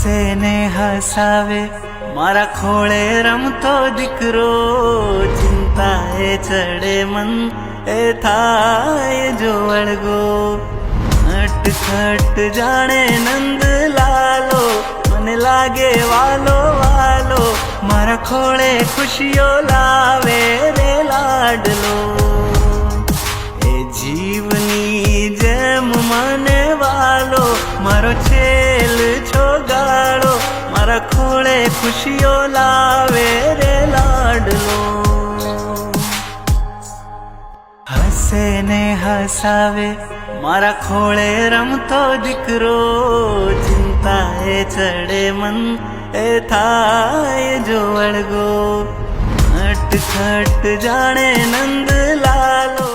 હસે ને હસાવે, મારા ખોળે રમતો દીકરો. ચિંતા એ ચડે મન, એ થાય જો વળગો. ખટ જાણે નંદ લાલો, મને લાગે વાલો વાલો. મારા ખોળે ખુશીઓ લાવે રે લાડલો. એ જીવની જેમ મને વાલો, મારો છો મારા ખોળે ખુશીઓ લાવે રે લાડલો. હસે ને હસાવે મારા ખોળે રમતો દીકરો. ચિંતા એ ચડે મન, એ થાય જો વળગો. ખટ જાણે નંદ લાલો.